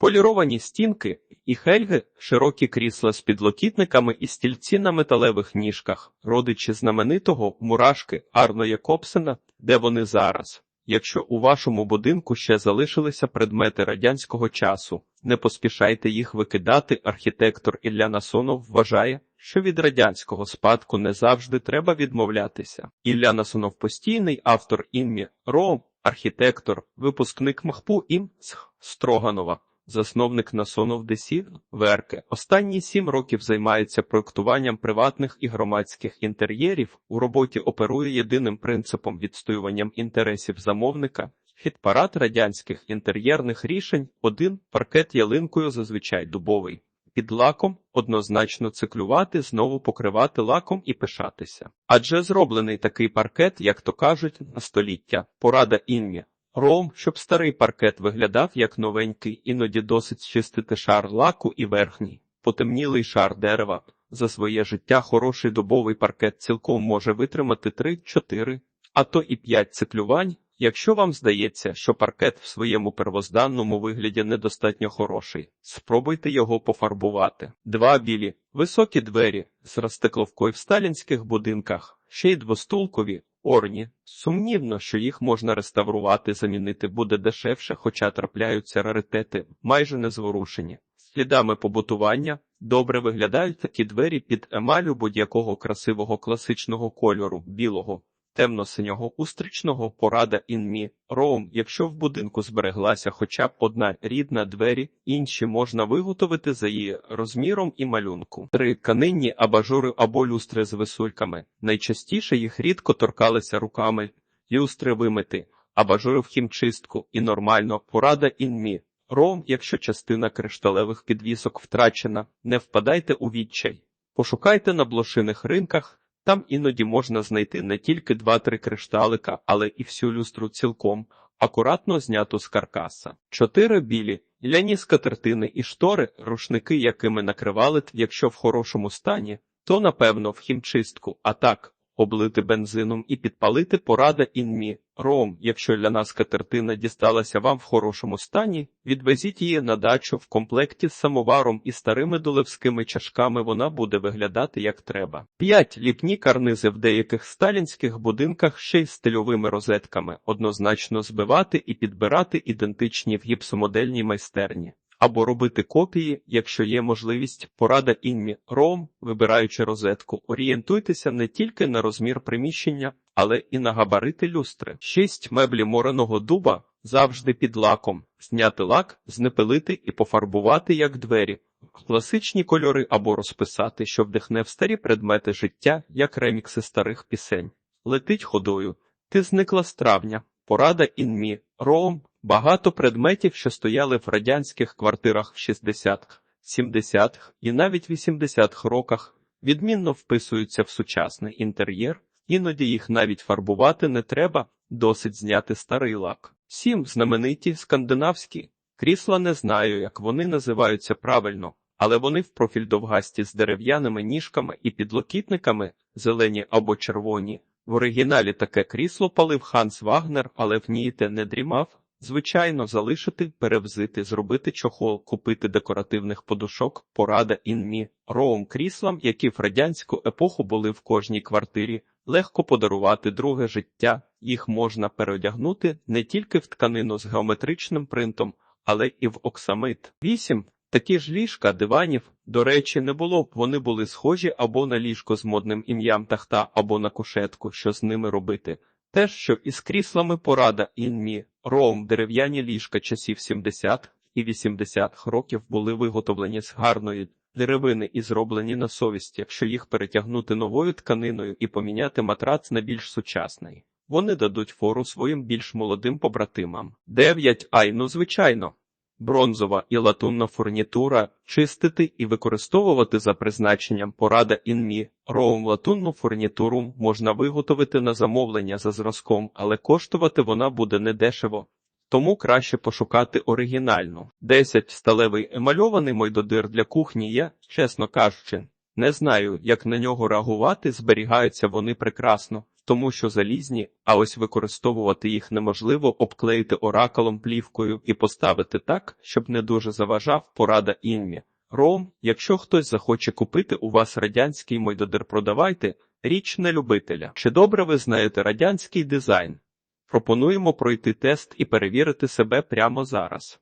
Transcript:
Поліровані стінки і хельги, широкі крісла з підлокітниками і стільці на металевих ніжках, родичі знаменитого мурашки Арно Якобсена, де вони зараз. Якщо у вашому будинку ще залишилися предмети радянського часу, не поспішайте їх викидати. Архітектор Ілля Насонов вважає, що від радянського спадку не завжди треба відмовлятися. Ілля Насонов постійний автор ім'я Ром, архітектор, випускник МХПУ ім Строганова. Засновник Насонов Десів Верке останні сім років займається проектуванням приватних і громадських інтер'єрів. У роботі оперує єдиним принципом відстоюванням інтересів замовника. Хіт-парад радянських інтер'єрних рішень один паркет ялинкою зазвичай дубовий. Під лаком однозначно циклювати, знову покривати лаком і пишатися. Адже зроблений такий паркет, як то кажуть, на століття. Порада інмі. Ром, щоб старий паркет виглядав як новенький, іноді досить чистити шар лаку і верхній, потемнілий шар дерева. За своє життя хороший дубовий паркет цілком може витримати 3-4, а то і 5 циклювань. Якщо вам здається, що паркет в своєму первозданному вигляді недостатньо хороший, спробуйте його пофарбувати. Два білі, високі двері з розстекловкою в сталінських будинках, ще й двостулкові, Орні. Сумнівно, що їх можна реставрувати, замінити буде дешевше, хоча трапляються раритети, майже незворушені. Слідами побутування добре виглядають такі двері під емалю будь-якого красивого класичного кольору, білого, темно-синього, устричного, порада інмі, роум, якщо в будинку збереглася хоча б одна рідна двері, інші можна виготовити за її розміром і малюнку. Три канинні абажури або люстри з висульками. Найчастіше їх рідко торкалися руками, люстри вимити, абажури в хімчистку і нормально, порада інмі. Ром, якщо частина кришталевих підвісок втрачена, не впадайте у відчай. Пошукайте на блошиних ринках. Там іноді можна знайти не тільки два-три кришталика, але і всю люстру цілком, акуратно зняту з каркаса. Чотири білі, ляні скатертини і штори, рушники, якими накривали, якщо в хорошому стані, то напевно в хімчистку, а так. Облити бензином і підпалити порада інмі. Ром, якщо ляна скатертина дісталася вам в хорошому стані, відвезіть її на дачу в комплекті з самоваром і старими долевськими чашками вона буде виглядати як треба. П'ять ліпні карнизи в деяких сталінських будинках ще й стильовими розетками, однозначно збивати і підбирати ідентичні в гіпсомодельній майстерні. Або робити копії, якщо є можливість, порада інмі ром, вибираючи розетку, орієнтуйтеся не тільки на розмір приміщення, але і на габарити люстри. Шість меблі мореного дуба завжди під лаком, зняти лак, знепилити і пофарбувати як двері, класичні кольори або розписати, що вдихне в старі предмети життя, як ремікси старих пісень. Летить ходою. Ти зникла з травня. Порада інмі ром. Багато предметів, що стояли в радянських квартирах в 60-х, 70-х і навіть 80-х роках, відмінно вписуються в сучасний інтер'єр, іноді їх навіть фарбувати не треба, досить зняти старий лак. Сім знамениті скандинавські крісла не знаю, як вони називаються правильно, але вони в профіль довгасті з дерев'яними ніжками і підлокітниками, зелені або червоні. В оригіналі таке крісло палив Ханс Вагнер, але в ній те не дрімав. Звичайно, залишити, перевзити, зробити чохол, купити декоративних подушок, порада інмі, роум кріслам, які в радянську епоху були в кожній квартирі, легко подарувати друге життя, їх можна переодягнути не тільки в тканину з геометричним принтом, але і в оксамит. 8. Такі ж ліжка диванів, до речі, не було б, вони були схожі або на ліжко з модним ім'ям тахта, або на кушетку, що з ними робити. Теж, що із кріслами порада інмі, роум дерев'яні ліжка часів 70 і 80 років були виготовлені з гарної деревини і зроблені на совість, якщо їх перетягнути новою тканиною і поміняти матрац на більш сучасний. Вони дадуть фору своїм більш молодим побратимам. 9. Ай, ну звичайно. Бронзова і латунна фурнітура чистити і використовувати за призначенням порада інмі. Роум латунну фурнітуру можна виготовити на замовлення за зразком, але коштувати вона буде недешево. Тому краще пошукати оригінальну. 10. Сталевий емальований мойдодир для кухні є, чесно кажучи. Не знаю, як на нього реагувати, зберігаються вони прекрасно. Тому що залізні, а ось використовувати їх неможливо, обклеїти оракалом плівкою і поставити так, щоб не дуже заважав порада інмі. Ром, якщо хтось захоче купити у вас радянський мойдодер, продавайте, річ не любителя. Чи добре ви знаєте радянський дизайн? Пропонуємо пройти тест і перевірити себе прямо зараз.